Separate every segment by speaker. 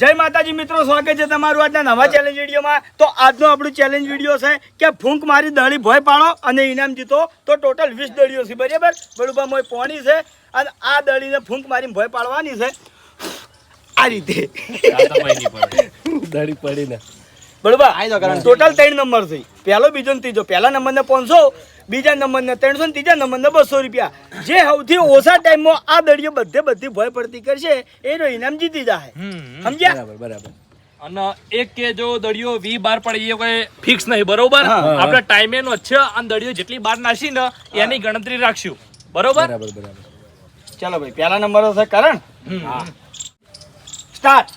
Speaker 1: જય માતાજી મિત્રો સ્વાગત છે તમારું આજના નવા ચેલેન્જ વિડીયોમાં. તો આજનો આપણું ચેલેન્જ વીડિયો છે કે ફૂંક મારી દળી ભોય પાડો અને ઇનામ જીતો. તો ટોટલ વીસ દળીઓ છે બરાબર? બરોબર મોય પોણી છે અને આ દળીને ફૂંક મારીને ભોય પાડવાની છે. આ રીતે.
Speaker 2: દળી પડીને.
Speaker 1: બરોબર ટોટલ ત્રણ નંબર છે. પહેલો બીજો ને ત્રીજો. પહેલા નંબરને પાંચસો બીજા નંબરને ત્રણસો ને ત્રીજા નંબરને બસો રૂપિયા. જે સૌથી ઓછા ટાઈમમાં આ દળીઓ બધે બધી ભય પડતી કરશે એનો ઇનામ જીતી જાય સમજ્યા?
Speaker 2: બરાબર બરાબર.
Speaker 3: અને એક કે જો દડિયો વી બાર પડે એ કોઈ ફિક્સ નહીં બરોબર? આપણે ટાઈમે નો છે અને દડિયો જેટલી બાર નાસી ને એની ગણતરી રાખશું. બરોબર?
Speaker 2: બરાબર બરાબર.
Speaker 1: ચાલો ભાઈ પહેલા નંબર છે કરણ. સ્ટાર્ટ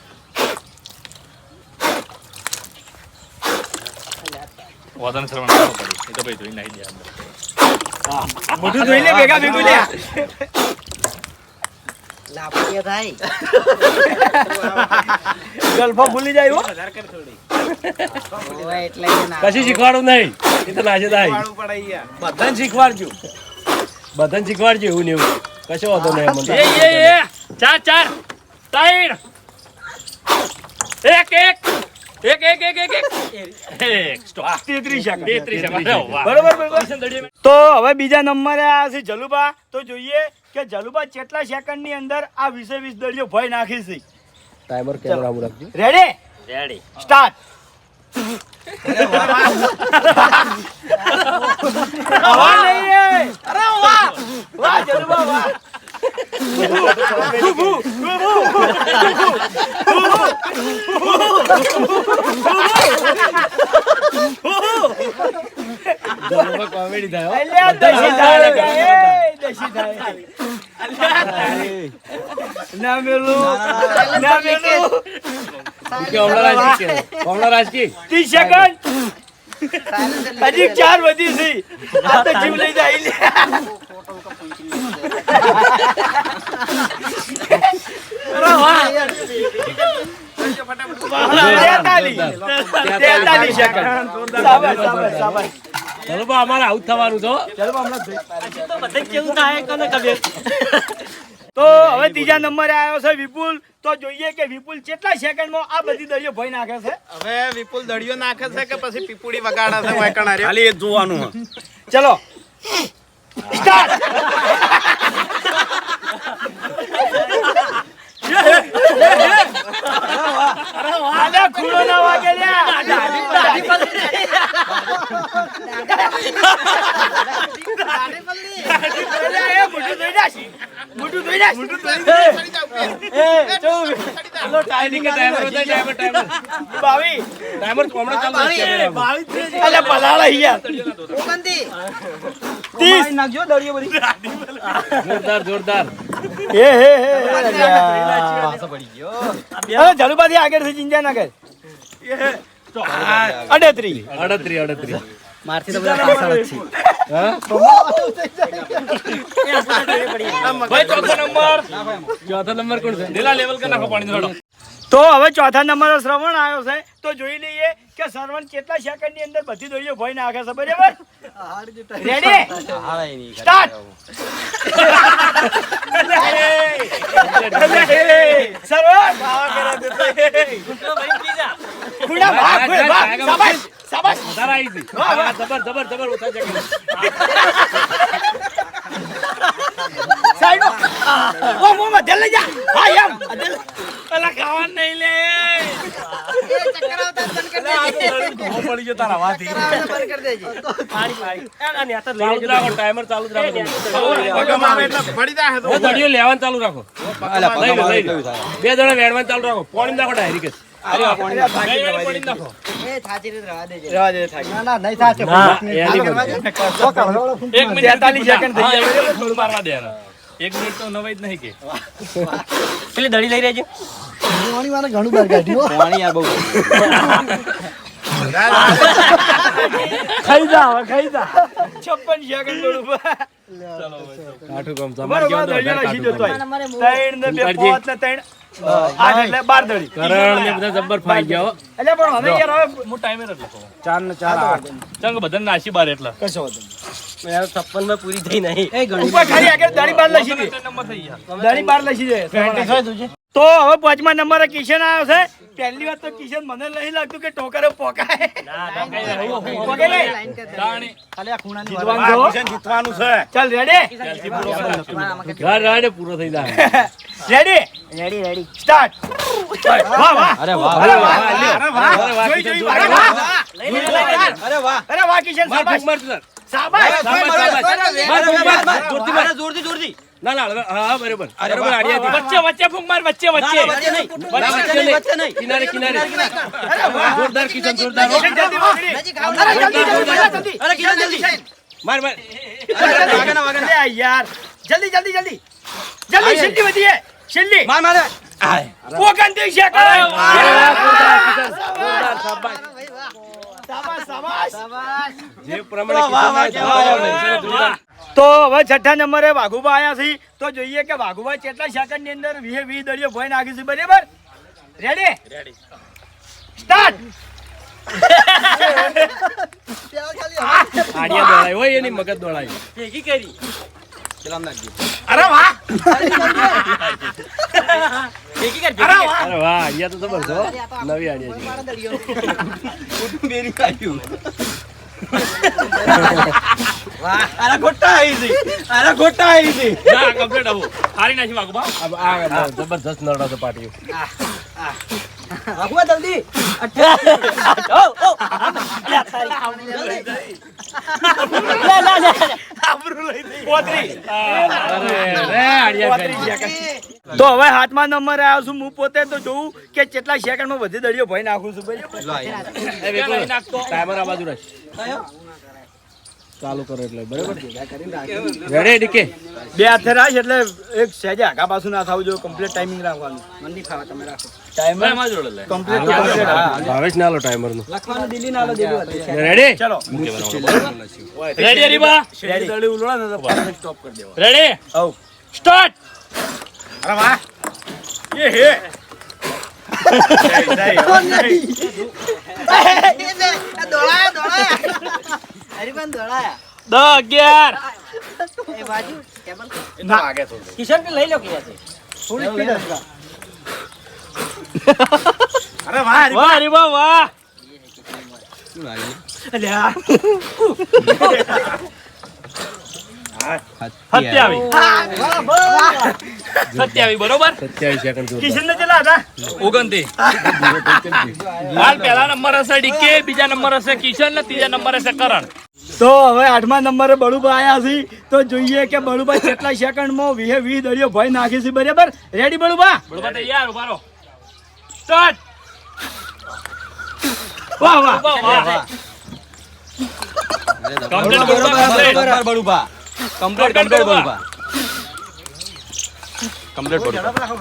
Speaker 3: વાદન શ્રવણ કરવો પડે એ તો ભાઈ જોઈ નાખી દે અંદર.
Speaker 1: મોઢું ધોઈ લે ભેગા ભેગું લે.
Speaker 4: લાપડીયા થાય
Speaker 1: ગલ્ફા ભૂલી જાય હો.
Speaker 2: કશું શીખવાડું નહીં. એ તો નાશે થાય બધાને શીખવાડજો. બધાને શીખવાડજો એવું ને એવું. કશો વાંધો નહીં
Speaker 3: એ એ એ. ચાર ચાર. ત્રણ. એક એક. એક એક એક એક એક.
Speaker 1: તો હવે બીજા નંબરે આ છે જલુબા. તો જોઈએ કે જલુબા કેટલા સેકન્ડની અંદર આ વીસે વીસ દળીઓ ભય નાખી છે.
Speaker 2: ટાઈમર કેમેરા આમ રાખજો.
Speaker 1: રેડી
Speaker 3: રેડી
Speaker 1: સ્ટાર્ટ હવા નહીં અરે વાહ વાહ. જલુબા વાહ.
Speaker 2: કોમેડી થાય
Speaker 1: દશી થાય દશી થાય. ના મેલું હજી ચાર વધી જીવ લઈ જાય લે. અરે વાહ. તેતાલીસ. સેકન્ડ. સાબાશ, સાબાશ, સાબાશ.
Speaker 2: ચલો બા અમારે આવું થવાનું તો
Speaker 1: તો હવે ત્રીજા નંબરે આવ્યો છે વિપુલ. તો જોઈએ કે વિપુલ કેટલા સેકન્ડમાં આ બધી દળીઓ ભય નાખે છે?
Speaker 5: હવે વિપુલ દળીઓ નાખે છે કે પછી પીપુડી વગાડે છે વાયકણા રે ખાલી એ જોવાનું
Speaker 1: ચલો. સ્ટાર્ટ અરે ખૂણો ના વાગે લ્યા. દાઢી દાઢી પલ્લી દાઢી પલ્લી દાઢી પલ્લી એ મોટું થઈ જાશી મોટું થઈ જાશી મોટું થઈ જાશી એ જો લો
Speaker 2: ટાઈમિંગ ટાઈમર હતો ટાઈમર ટાઈમર
Speaker 1: બાવી
Speaker 2: ટાઈમર કોમડો ચાલુ બાવી બાવી
Speaker 1: છે અલે પલાળા. યાર
Speaker 4: ઓકંતી
Speaker 1: 30
Speaker 2: નાખજો દળીઓ બધી. જોરદાર
Speaker 1: જોરદાર. હે, હે, હે, જલુબાથી આગળથી ચિંતા ના કર. અડત્રીસ
Speaker 2: અડત્રી અડત્રી.
Speaker 4: મારથી તો બધા પાછળ જ છે
Speaker 3: ભાઈ ચોથો નંબર.
Speaker 2: ચોથો નંબર કોણ છે?
Speaker 3: લેવલ કે નાખો પાણી થોડો.
Speaker 1: તો હવે ચોથા નંબર શ્રવણ આવ્યો છે તો જોઈ લઈએ કે શ્રવણ કેટલા સેકન્ડની અંદર બધી દોરીઓ ભોઈ નાખે છે બરાબર રેડી સ્ટાર્ટ
Speaker 2: જબર જબર જબર ઓછા.
Speaker 1: ઓમ, ઓમ, અધેલ લઈ જા. હા, એમ. અધેલ.
Speaker 2: પડી બે જણા વેડવાનું ચાલુ રાખો પોણી નાખો ડાયરી કે
Speaker 3: એક મિનિટ
Speaker 1: તો નવાઈ જ
Speaker 3: નહીં
Speaker 1: કે.
Speaker 3: પેલી દડી લઈ રહેજો. દે એને. એક મિનિટ તો નવાઈ જ નહીં
Speaker 1: ખાઈ જા હવે ખાઈ જા. છપ્પન સેકન્ડ બરોબર
Speaker 2: કાઠું કામ તમારે કેવું તો કાઠું
Speaker 1: હોય. ત્રણ ને બે પાંચ ને ત્રણ. આઠ એટલે બાર દળી.
Speaker 2: કરણ ને બધા જબ્બર ફાઈ ગયા
Speaker 1: એટલે પણ હવે યાર હવે
Speaker 3: હું ટાઈમે જ
Speaker 2: ચાર ને ચાર આઠ.
Speaker 3: ચંગ બધા નાસી બાર એટલે.
Speaker 1: કશો વાંધો નહીં.
Speaker 2: પૂરી થઈ નહીં.
Speaker 1: ઉપર ખાલી આગળ દાઢી બાર લખી દે. દાઢી બાર લખી દે. તો હવે પાંચમા નંબરે કિશન આવ્યો છે. પહેલી વાત તો કિશન મને નહીં લાગતું કે ટોકરે પોકાય. પોકે નહીં?
Speaker 3: તાણી.
Speaker 1: જીતવાનું છો?
Speaker 5: જીતવાનું છે.
Speaker 1: ચાલ રેડી
Speaker 2: પૂરો થઈ જાય.
Speaker 1: રેડી
Speaker 4: રેડી રેડી
Speaker 1: સ્ટાર્ટ વાહ વાહ.
Speaker 2: અરે વાહ
Speaker 1: અરે વાહ.
Speaker 2: અરે વાહ
Speaker 1: જોઈ
Speaker 2: કિશન
Speaker 1: જોઈ.
Speaker 2: જોરદાર.
Speaker 1: અરે વાહ
Speaker 4: અરે વાહ.
Speaker 1: અરે વાહ કિશન
Speaker 2: માર,
Speaker 1: શાબાશ.
Speaker 2: માર, માર,
Speaker 1: શાબાશ.
Speaker 2: માર, માર, માર, માર, માર, માર, જોરથી માર.
Speaker 4: જોરથી જોરથી.
Speaker 2: ના ના હવે, હા બરોબર. બરોબર આડિયાથી.
Speaker 3: વચ્ચે વચ્ચે ફૂંક માર વચ્ચે વચ્ચે.
Speaker 2: ના, વચ્ચે નહીં. કિનારે કિનારે. જોરદાર કિશન જોરદાર. હો.
Speaker 1: કિશન જલ્દી વાગડી. અરે જલ્દી જલ્દી જલ્દી
Speaker 4: અરે કિશન જલ્દી.
Speaker 2: માર માર.
Speaker 1: અરે યાર. જલ્દી જલ્દી જલ્દી. જલ્દી છેલ્લી વધી હે છેલ્લી.
Speaker 4: માર માર.
Speaker 1: ઓગણત્રીસ સેકન્ડ
Speaker 2: જોરદાર, શાબાશ.
Speaker 1: શાબાશ શાબાશ.
Speaker 2: જે પ્રમાણે કિશનભાઈ
Speaker 1: તો હવે છઠ્ઠા નંબરે વાઘુબા આવ્યા છે. તો જોઈએ કે વાઘુબા કેટલા સેકન્ડની અંદર વીએ વી દળીઓ ભોય નાખી છે બરાબર? રેડી રેડી સ્ટાર્ટ
Speaker 2: આડિયા દોડાય હોય એની મગજ દોડાય.
Speaker 1: અરે વાહ! અરે વાહ!
Speaker 2: અરે વાહ આડિયા તો જબરદસ્ત નવી આડિયા છે.
Speaker 3: ના કમ્પ્લીટ આવું. હારી નાખી વાગુબા
Speaker 2: આ- આ જબરદસ્ત નડો તો પાટીઓ
Speaker 4: આખું જલ્દી.
Speaker 1: પોત્રી
Speaker 2: અરે રે આડિયા કરી.
Speaker 1: તો હવે હાથમાં નંબર આવ્યો છું હું પોતે તો જોઉં કે કેટલા સેકન્ડમાં બધી દળીઓ ભાઈ નાખું છું.
Speaker 2: ટાઈમર આ બાજુ રાખ. ચાલુ કરો એટલે બરાબર? Ready DK?
Speaker 1: બે હાથે રાખ એટલે એક સેજે આગા પાછું ના થવું જોઈએ કમ્પ્લીટ ટાઈમિંગ રાખવાનું.
Speaker 4: મંદી ખાવા તમે રાખો.
Speaker 2: ભાવેશ ના લો
Speaker 4: ટાઈમરનું.
Speaker 2: રેડી
Speaker 1: ચલો.
Speaker 3: રેડી હરીબા?
Speaker 1: શેરી ઉલોડા ને તો સ્ટોપ કરી દેવા
Speaker 3: રેડી
Speaker 1: હવ.
Speaker 3: સ્ટાર્ટ
Speaker 1: અરે વાહ. એ હે.
Speaker 4: દોડાયા દોડાયા. હરીબન દોડાયા.
Speaker 3: દસ અગિયાર.
Speaker 4: એ બાજુ ટેબલ
Speaker 1: ના
Speaker 4: કિશન લઈ લો કે થોડી સ્પીડ હશે
Speaker 1: અરે વાહ
Speaker 3: વાહ. અરે વાહ
Speaker 1: અલ્યા.
Speaker 3: સત્યાવી બરોબર.
Speaker 1: કિશન ચલા હતા
Speaker 3: હાલ પહેલા નંબર હશે ડીકે બીજા નંબર હશે કિશન ને ત્રીજા નંબર હશે કરણ.
Speaker 1: તો હવે આઠમા નંબરે બળુબા આયા છે. તો જોઈએ કે બળુબા કેટલા સેકન્ડમાં વીહે વીસ દળીઓ ભય નાખી છે બરાબર? રેડી બળુબા
Speaker 3: બળુભા તૈયાર ઊભા રહો. સ્ટાર્ટ
Speaker 1: વાહ વાહ.
Speaker 3: વાહ વાહ. કમ્પ્લીટ બરોબર કમ્પ્લીટ કમ્પ્લીટ બરોબર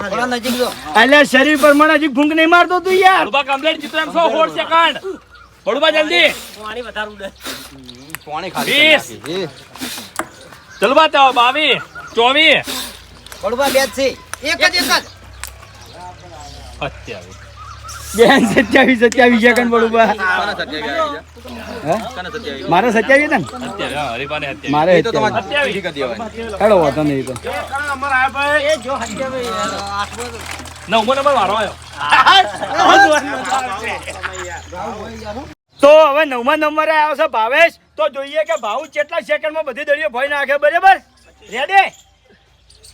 Speaker 4: થોડા નજીક જો
Speaker 1: એટલે શરીર પર મને હજી ફૂંક નહીં મારતો તું યાર.
Speaker 3: બળુબા કમ્પ્લીટ જીતો એમ સો સેકન્ડ બળુબા જલ્દી. વીસ. ચલબા તો બાવીસ ચોવીસ.
Speaker 4: બળુબા બે છે એક જ એક જ.
Speaker 3: સત્યાવીસ.
Speaker 1: બેન સત્યાવીસ હે? મારે સત્યાવીસ ને? હેડો વાંધો નહીં
Speaker 3: નવમો નંબર આવ્યો.
Speaker 1: તો હવે નવમા નંબરે આવ્યો છે ભાવેશ. તો જોઈએ કે ભાવ કેટલા સેકન્ડમાં બધી દળીઓ ભય નાખે બરાબર? રેડી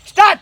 Speaker 1: સ્ટાર્ટ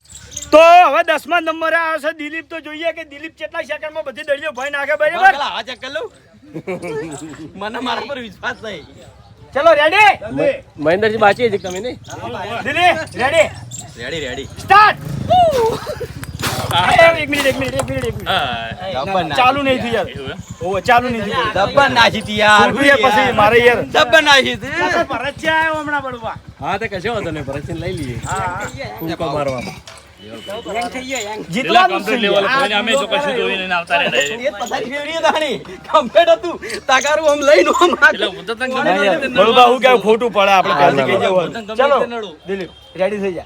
Speaker 2: તો
Speaker 1: હવે દસમા નંબરે આવે છે દિલીપ તો જોઈએ કે દિલીપ કેટલા સેકન્ડમાં બધી દળીઓ ભય નાખે બરાબર?
Speaker 5: મને મારા પર વિશ્વાસ નહીં.
Speaker 1: ચલો રેડી
Speaker 2: મહેન્દ્રજી બાચી છે તમે ને
Speaker 1: Dilip ready
Speaker 5: ready ready
Speaker 1: start એક મિનિટ એક મિનિટ એક મિનિટ એક ચાલુ નહીં થયું યાર. ચાલુ નહીં થયું.
Speaker 4: ડબ્બા નાખી હતી યાર
Speaker 1: પછી મારે યાર.
Speaker 4: ડબ્બા નાખી હતી
Speaker 5: ભરત આવ્યો હમણાં પડવા
Speaker 2: હા તો કશો વાંધો નહીં લઈ લઈએ. ફૂંકો મારવા.
Speaker 3: પેલા
Speaker 1: જીતવાનું છે?
Speaker 3: અમે કશું જોઈને આવતા
Speaker 4: એ દાણી કમ્પ્લેટ હતું. તાકારું આમ
Speaker 3: એટલે હું તો તને
Speaker 1: બળુબા હું ખોટું પડે આપણે પહેલાથી કહી દેવું
Speaker 3: ગમે
Speaker 1: ચલો દિલીપ રેડી થઈ જા.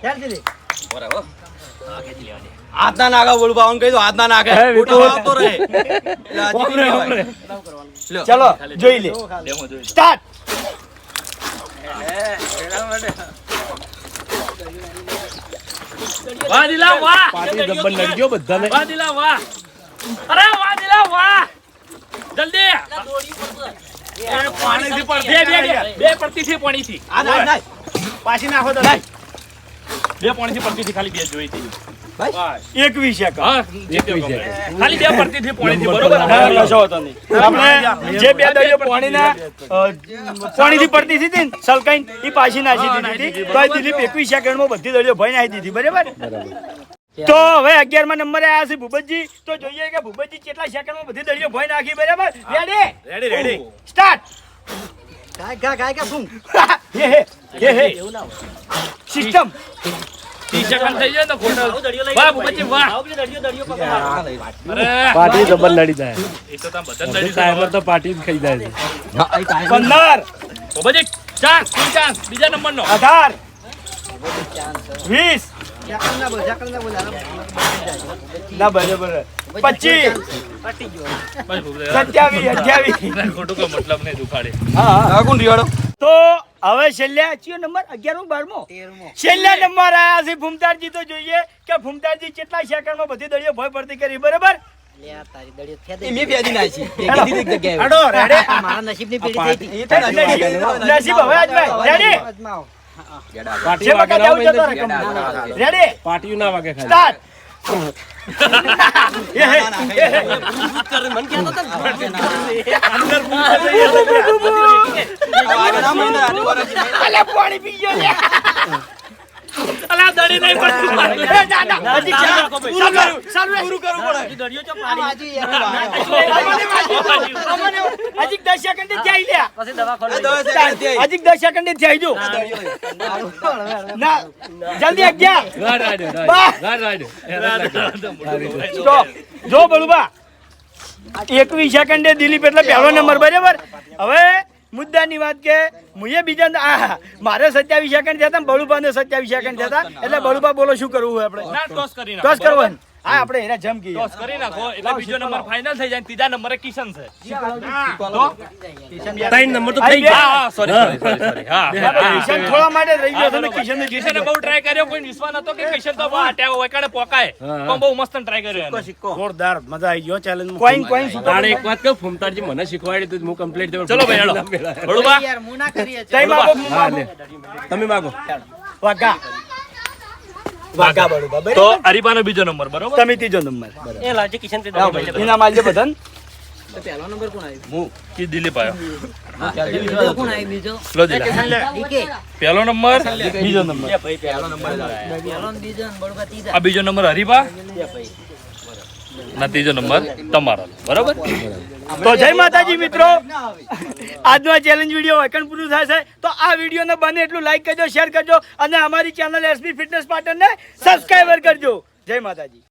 Speaker 4: હાથ ના નાખા બોલું બાવન કહી દો હાથ ના નાખે.
Speaker 2: હે,
Speaker 4: ખોટો આવતો રહે. એટલે હજી
Speaker 2: વાપરે,
Speaker 4: નહીં
Speaker 2: વાપરે.
Speaker 4: કહેવાય.
Speaker 1: ચલો જોઈ લે.
Speaker 3: Demo જોઈ.
Speaker 1: સ્ટાર્ટ
Speaker 3: વાહ દિલા વાહ.
Speaker 2: પાટી જબ્બર લડી ગયો બધાને.
Speaker 3: વાહ દિલા વાહ. અરે વાહ દિલા વાહ. જલ્દી.
Speaker 5: પાણીથી
Speaker 3: બે બે બે. બે પડતી થી પાણી થી
Speaker 4: આ.
Speaker 5: પાછી નાખો તો
Speaker 3: બે પાણી થી પડતી થી ખાલી બે જોઈ હતી.
Speaker 1: એકવીસ સેકન્ડ.
Speaker 3: ખાલી બે પડતી થી પાણી થી બરોબર.
Speaker 1: આપણે જે બે હતી ને પાછી નાખી દીધી હતી તો દિલીપ એકવીસ સેકન્ડમાં બધી દળીઓ ભરી નાખી દીધી બરાબર તો હવે અગિયારમાં નંબરે આવ્યા છે ભૂપતજી તો જોઈએ કે ભૂપતજી કેટલા સેકન્ડમાં બધી દળીઓ ભય નાખી બરાબર રેડી
Speaker 5: રેડી રેડી
Speaker 1: સ્ટાર્ટ
Speaker 4: ગાય, ગાય, ગાય, ગાય, શું?
Speaker 1: હે હે હે હે સિસ્ટમ
Speaker 3: ત્રીસ સેકન્ડ થઈ જાય ને ખોટો. વાહ ભૂપતજી વાહ. અરે.
Speaker 2: પાટી જબ્બર લડી જાય. ટાઈમર તો પાર્ટી ખાઈ જાય છે.
Speaker 1: પંદર.
Speaker 3: ચાન્સ ચાન્સ બીજા નંબર નો
Speaker 1: અઢાર. વીસ.
Speaker 4: ના
Speaker 1: બરાબર પચીસ. સત્યાવીસ અઠ્યાવીસ.
Speaker 3: ખોટું મતલબ નહીં દુખાડે.
Speaker 1: હા
Speaker 4: કોણ રિવાડો?
Speaker 1: તો હવે છેલ્લા ચિયો નંબર અગિયારમો બારમો છેલ્લા નંબર આયા છે ભૂમતારજી તો જોઈએ કે ભૂમતારજી કેટલા સેકન્ડમાં બધી દળીઓ ભય પડતી કરી બરાબર
Speaker 2: પાટીયું ના વાગે
Speaker 1: સ્ટાર્ટ એ અલે પાણી પી ગયો લે.
Speaker 3: અલા દડી નહીં પડતું.
Speaker 1: એ દાદા હજી ચાર પૂરું કરું સારું પૂરું કરું
Speaker 4: આ બાજુ યાર.
Speaker 1: અમને હજી દસ સેકન્ડ જ. હજી સેકન્ડ જ જાય જો. ના જલ્દી અગિયાર.
Speaker 2: ગાડ
Speaker 1: જો જો બળુબા એકવીસ સેકન્ડે દિલીપ એટલે પહેલો નંબર બરાબર? હવે મુદ્દાની વાત કે મુએ બીજા આ મારે સત્યાવીસ સેકન્ડ થયા હતા ને બળુબાને સત્યાવીસ સેકન્ડ થયા હતા એટલે બળુભા બોલો શું કરવું આપણે?
Speaker 3: ટોસ કરી
Speaker 1: કરવો? હા આપણે એના જમ કહીએ.
Speaker 3: ટોસ કરી નાખો એટલે બીજો નંબર ફાઇનલ થઈ જાય ત્રીજા નંબરે કિશન છે.
Speaker 2: ત્રણ નંબર તો થઈ. ગયા.
Speaker 3: સોરી સોરી હા
Speaker 1: કિશન થોડા માટે રહી ગયો તમે કિશન ને
Speaker 3: કિશન બહુ ટ્રાય કર્યો કોઈ વિશ્વાસ નતો કે કિશન તો હટ્યા હોય કારણે પોકાય.
Speaker 2: તો
Speaker 3: પણ બહુ મસ્ત ટ્રાય કર્યો એને.
Speaker 5: જોરદાર મજા આવી ગયો ચેલેન્જ
Speaker 1: કોઈન કોઈન
Speaker 2: તાણે એક વાત કહું ફૂમતાડજી મને શીખવાડી તો હું કમ્પ્લીટ
Speaker 3: ચલો ભાઈ હેડો બળુબા
Speaker 4: યાર, મુના કરીએ છે.
Speaker 1: તઈ માગો
Speaker 2: તમે માગો.
Speaker 1: વાઘા
Speaker 3: તો
Speaker 1: બરાબર
Speaker 3: બીજો નંબર બરોબર?
Speaker 1: તમે ત્રીજો નંબર. એ ભાઈ, ઇનામ આલજો બધાને?
Speaker 4: તો પહેલો નંબર કોણ આવ્યો?
Speaker 3: કી દિલીપ આવ્યો?
Speaker 4: બીજો કોણ આવ્યો? બીજો?
Speaker 3: લો દિલા
Speaker 4: ડીકે.
Speaker 3: પહેલો નંબર
Speaker 1: બીજો નંબર.
Speaker 4: પહેલો ને બીજો ને બળવા ત્રીજા.
Speaker 3: આ બીજો નંબર હરીબા ના ત્રીજો નંબર તમારો. બરોબર?
Speaker 1: તો જય માતાજી મિત્રો. આજનો આ ચેલેન્જ વીડિયો વેકન પૂરું થાય તો આ વિડીયોને બને એટલું લાઈક કરજો શેર કરજો અને અમારી ચેનલ એસબી ફિટનેસ પાર્ટનરને સબસ્ક્રાઈબર કરજો. જય માતાજી.